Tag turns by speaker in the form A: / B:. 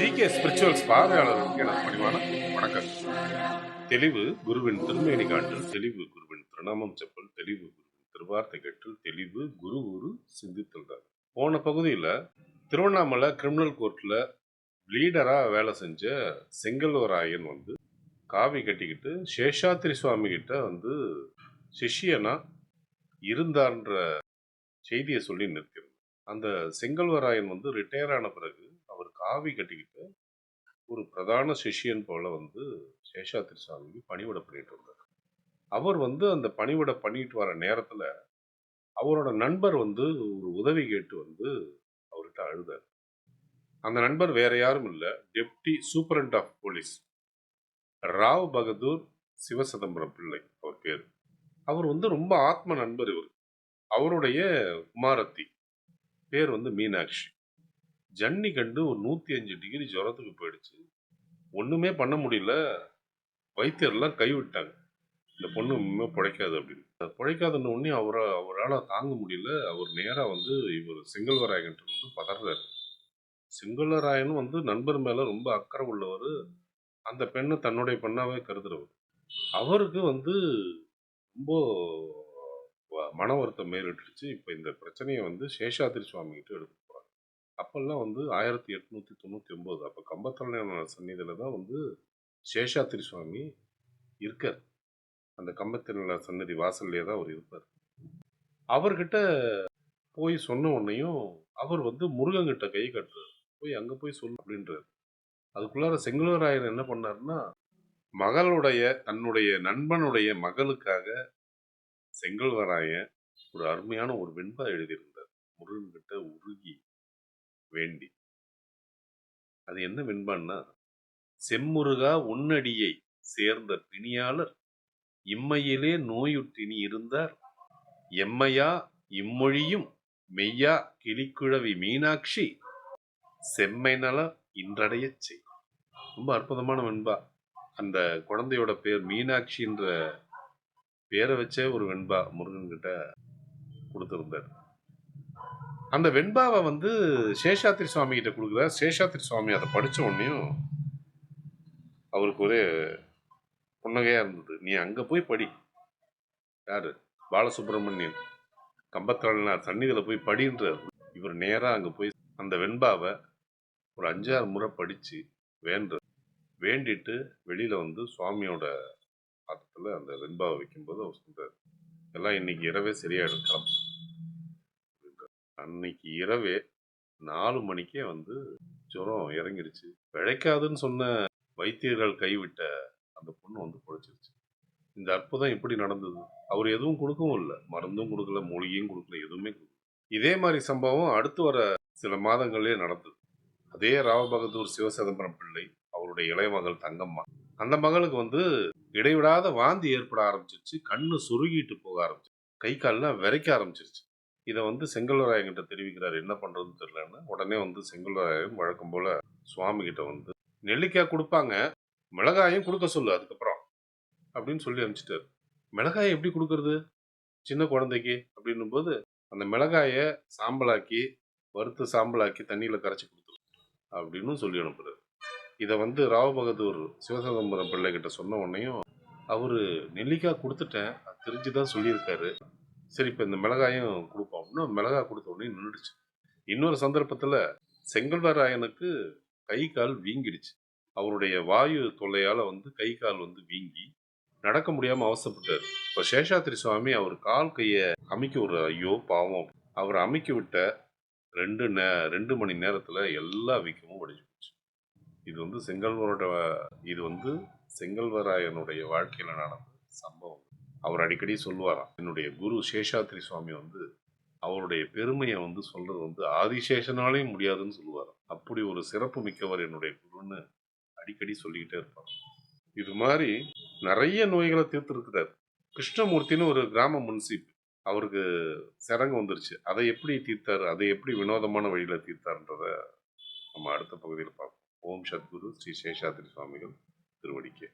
A: GK spirituals பார்வையாளர்களுக்கு எனது பணிவான வணக்கம். தெளிவு குருவின் திருமேனி காட்டல் தெளிவு குருவின் திருநாமம் செப்பல் தெளிவு குருவின் திருவார்த்தை கட்டில் தெளிவு குரு குரு சிந்தித்தல் தான். போன பகுதியில் திருவண்ணாமலை கிரிமினல் கோர்ட்டில் லீடராக வேலை செஞ்ச செங்கல்வராயன் வந்து காவி கட்டிக்கிட்டு சேஷாத்திரி சுவாமி கிட்ட வந்து சிஷ்யனா இருந்தான்ற செய்தியை சொல்லி நிற்கிறது அந்த செங்கல்வராயன் வந்து ரிட்டையர் ஆன பிறகு காவி கட்டிக்கிட்டு ஒரு பிரதான சிஷ்யன் போல வந்து சேஷாத்திரி சாமிக்கு பணிவிட பண்ணிட்டு இருந்தார். அவர் வந்து அந்த பணிவிட பண்ணிட்டு வர நேரத்தில் அவரோட நண்பர் வந்து ஒரு உதவி கேட்டு வந்து அவர்கிட்ட அழுதார். அந்த நண்பர் வேற யாரும் இல்லை deputy superintendent of police Rao Bahadur Sivachidambaram Pillai அவர் பேர். அவர் வந்து ரொம்ப ஆத்ம நண்பர் இவர். அவருடைய குமாரத்தி பேர் வந்து மீனாட்சி. ஜன்னி கண்டு ஒரு நூற்றி அஞ்சு டிகிரி ஜுரத்துக்கு போயிடுச்சு. ஒன்றுமே பண்ண முடியல. வைத்தியர்லாம் கைவிட்டாங்க. இந்த பொண்ணு இனிமே பிழைக்காது அப்படின்னு. அது பிழைக்காதுன்னு உடனே அவரை அவரால் தாங்க முடியல. அவர் நேராக வந்து இவர் செங்கல்வராயன்ட்டு வந்து பதறாரு. செங்கல்வராயனும் வந்து நண்பர் மேலே ரொம்ப அக்கறை உள்ளவர். அந்த பெண்ணை தன்னுடைய பெண்ணாவே கருதுறவர். அவருக்கு வந்து ரொம்ப வ- மன வருத்தம் மேலிட்டுருச்சு. இப்போ இந்த பிரச்சனையை வந்து சேஷாத்திரி சுவாமிகிட்ட எடுத்து அப்போல்லாம் வந்து ஆயிரத்தி எட்நூற்றி தொண்ணூற்றி ஒம்பது அப்போ கம்பத்தலையான சந்நிதியில் தான் வந்து சேஷாத்திரி சுவாமி இருக்கார். அந்த கம்பத்தில சன்னதி வாசல்லே தான் அவர் இருப்பார். அவர்கிட்ட போய் சொன்ன உடனேயும் அவர் வந்து முருகன்கிட்ட கை கட்டுறாரு. போய் அங்கே போய் சொல்லு அப்படின்றார். அதுக்குள்ளார செங்குலராயர் என்ன பண்ணாருன்னா மகளுடைய தன்னுடைய நண்பனுடைய மகளுக்காக செங்கல்வராயன் ஒரு அருமையான ஒரு வெண்பா எழுதியிருந்தார். முருகன்கிட்ட உருகி வேண்டி. அது என்ன வெண்பான்னா செம்முருகா உன்னடியை சேர்ந்த பிணியாளர் இம்மையிலே நோயுற்றினி இருந்தார். எம்மையா இம்மொழியும் மெய்யா கிளிக்குழவி மீனாட்சி செம்மை நல இன்றடையச் செய். ரொம்ப அற்புதமான வெண்பா. அந்த குழந்தையோட பேர் மீனாட்சின்ற பேரை வச்சே ஒரு வெண்பா முருகன்கிட்ட கொடுத்துருந்தார். அந்த வெண்பாவை வந்து சேஷாத்திரி சுவாமி கிட்ட கொடுக்குறார் சேஷாத்திரி சுவாமி அதை படித்த உடனேயும் அவருக்கு ஒரே புன்னகையாக இருந்தது. நீ அங்கே போய் படி. யார்? பாலசுப்ரமணியன். கம்பத்தளனார் சன்னிதில் போய் படின்றார். இவர் நேராக அங்கே போய் அந்த வெண்பாவை ஒரு அஞ்சாறு முறை படித்து வேண்டு வேண்டிட்டு வெளியில் வந்து சுவாமியோட பாத்திரத்தில் அந்த வெண்பாவை வைக்கும்போது அவர் சொல்கிறார் எல்லாம் இன்னைக்கு இரவே சரியாயிடும். கிளம்பு அன்னைக்கு இரவே நாலு மணிக்கே வந்து ஜுரம் இறங்கிடுச்சு. பிழைக்காதுன்னு சொன்ன வைத்தியர்கள் கைவிட்ட அந்த பொண்ணு வந்து பொழைச்சிருச்சு. இந்த அற்புதம் இப்படி நடந்தது? அவர் எதுவும் கொடுக்கவும் இல்லை. மருந்தும் கொடுக்கல மூலிகையும் கொடுக்கல எதுவுமே கொடுக்கல. இதே மாதிரி சம்பவம் அடுத்து வர சில மாதங்களே நடந்தது. அதே ராவ பகதூர் சிவசிதம்பரம் பிள்ளை அவருடைய இளைய மகள் தங்கம்மா அந்த மகளுக்கு வந்து இடைவிடாத வாந்தி ஏற்பட ஆரம்பிச்சிருச்சு. கண்ணு சுருகிட்டு போக ஆரம்பிச்சு கை கால்லாம் விரைக்க ஆரம்பிச்சிருச்சு. இதை வந்து செங்கல்வராயங்கிட்ட தெரிவிக்கிறார். என்ன பண்ணுறதுன்னு தெரியலன்னு. உடனே வந்து செங்கல்வராயன் வழக்கம் போல் சுவாமிகிட்ட வந்து நெல்லிக்காய் கொடுப்பாங்க. மிளகாயும் கொடுக்க சொல்லு அதுக்கப்புறம். அப்படின்னு சொல்லி அனுப்பிச்சிட்டாரு. மிளகாயை எப்படி கொடுக்கறது? சின்ன குழந்தைக்கு? அப்படின்னும் போது அந்த மிளகாயை சாம்பலாக்கி வறுத்து சாம்பலாக்கி தண்ணியில் கரைச்சி கொடுத்துரு அப்படின்னு சொல்லி அனுப்புறாரு. இதை வந்து ராவ் பகதூர் சிவசிதம்பரம் பிள்ளைகிட்ட சொன்ன உடனேயும் அவர் நெல்லிக்காய் கொடுத்துட்டேன். அது தெரிஞ்சுதான் சொல்லியிருக்காரு. சரி இப்போ இந்த மிளகாயும் கொடுப்போம். இன்னும் மிளகாய் கொடுத்த உடனே நின்றுடுச்சு இன்னொரு சந்தர்ப்பத்தில் செங்கல்வராயனுக்கு கை கால் வீங்கிடுச்சு. அவருடைய வாயு தொல்லையால் வந்து கை கால் வந்து வீங்கி நடக்க முடியாமல் அவசப்பட்டார் இப்போ சேஷாத்திரி சுவாமி அவர் கால் கையை அமைக்க ஒரு ஐயோ பாவம். அவர் அமைக்க விட்ட ரெண்டு நே ரெண்டு மணி நேரத்தில் எல்லா வீக்கமும் உடைஞ்சு போச்சு. இது வந்து செங்கல்வரோட இது வந்து செங்கல்வராயனுடைய வாழ்க்கையில் நடந்த சம்பவம் அவர் அடிக்கடி சொல்லுவாராம் என்னுடைய குரு சேஷாத்திரி சுவாமி வந்து அவருடைய பெருமையை வந்து சொல்றது வந்து ஆதிசேஷனாலே முடியாதுன்னு சொல்லுவார் அப்படி ஒரு சிறப்பு மிக்கவர் என்னுடைய குருன்னு அடிக்கடி சொல்லிக்கிட்டே இருப்பார். இது மாதிரி நிறைய நோய்களை தீர்த்துருக்கிறார். கிருஷ்ணமூர்த்தின்னு ஒரு கிராம முன்சிப் அவருக்கு சடங்கு வந்துருச்சு. அதை எப்படி தீர்த்தார் அதை எப்படி வினோதமான வழியில் தீர்த்தார்ன்றத நம்ம அடுத்த பகுதியில் பார்ப்போம். ஓம் சத்குரு ஸ்ரீ சேஷாத்திரி சுவாமிகள் திருவடிக்கே.